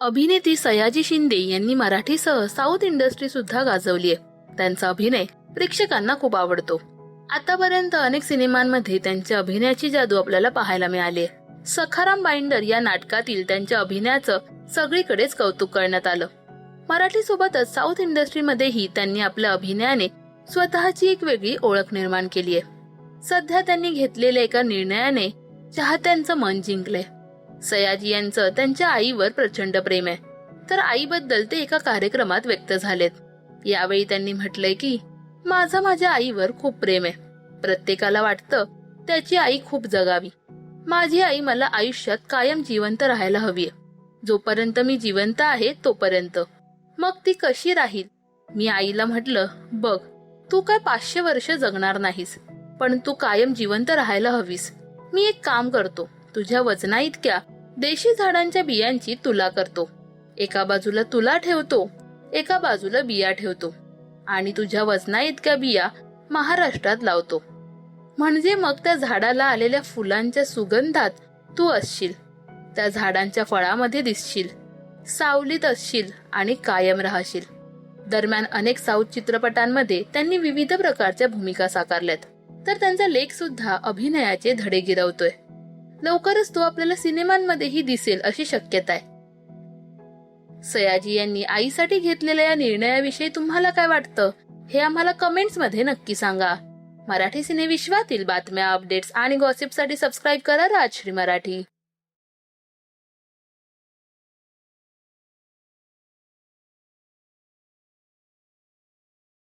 अभिनेत्री सयाजी शिंदे यांनी मराठीसह south industry सुद्धा आहे त्यांचा अभिनय प्रेक्षकांना खूप आवडतो. आतापर्यंत अनेक सिनेमांमध्ये त्यांच्या अभिनयाची जादू आपल्याला पाहायला मिळाली सखाराम बाइंडर या नाटकातील त्यांच्या अभिनयाचं सगळीकडेच कौतुक करण्यात आलं. मराठी सोबतच साऊथ इंडस्ट्रीमध्येही त्यांनी आपल्या अभिनयाने स्वतःची एक वेगळी ओळख निर्माण केली आहे सध्या त्यांनी घेतलेल्या एका निर्णयाने चाहत्यांचं मन जिंकलंय. सयाजी यांचं त्यांच्या आईवर प्रचंड प्रेम आहे. तर आईबद्दल ते एका कार्यक्रमात व्यक्त झालेत. यावेळी त्यांनी म्हटलंय की माझं माझ्या आईवर खूप प्रेम आहे. प्रत्येकाला वाटतं त्याची आई खूप जगावी. माझी आई मला आयुष्यात कायम जिवंत राहायला हवी जोपर्यंत मी जिवंत आहे तोपर्यंत. मग ती कशी राहील? मी आईला म्हटलं बघ तू काय पाचशे वर्ष जगणार नाहीस पण तू कायम जिवंत राहायला हवीस. मी एक काम करतो. तुझ्या वजना इतक्या देशी झाडांच्या बियांची तुला करतो. एका बाजूला तुला ठेवतो एका बाजूला बिया ठेवतो आणि तुझ्या वजना इतक्या बिया महाराष्ट्रात लावतो. म्हणजे मग त्या झाडाला आलेल्या फुलांच्या सुगंधात तू असशील त्या झाडांच्या फळामध्ये दिसशील सावलीत असशील आणि कायम राहशील. दरम्यान अनेक साऊथ चित्रपटांमध्ये त्यांनी विविध प्रकारच्या भूमिका साकारल्यात तर त्यांचा लेख सुद्धा अभिनयाचे धडे गिरवतोय. लवकरच तो आपल्याला सिनेमांमध्येही दिसेल अशी शक्यता आहे. सयाजी यांनी आईसाठी घेतलेल्या या निर्णयाविषयी तुम्हाला काय वाटतं? हे आम्हाला कमेंट्समध्ये नक्की सांगा. मराठी सिने विश्वातील बातम्या अपडेट्स आणि गॉसिपसाठी सबस्क्राईब करा राजश्री मराठी.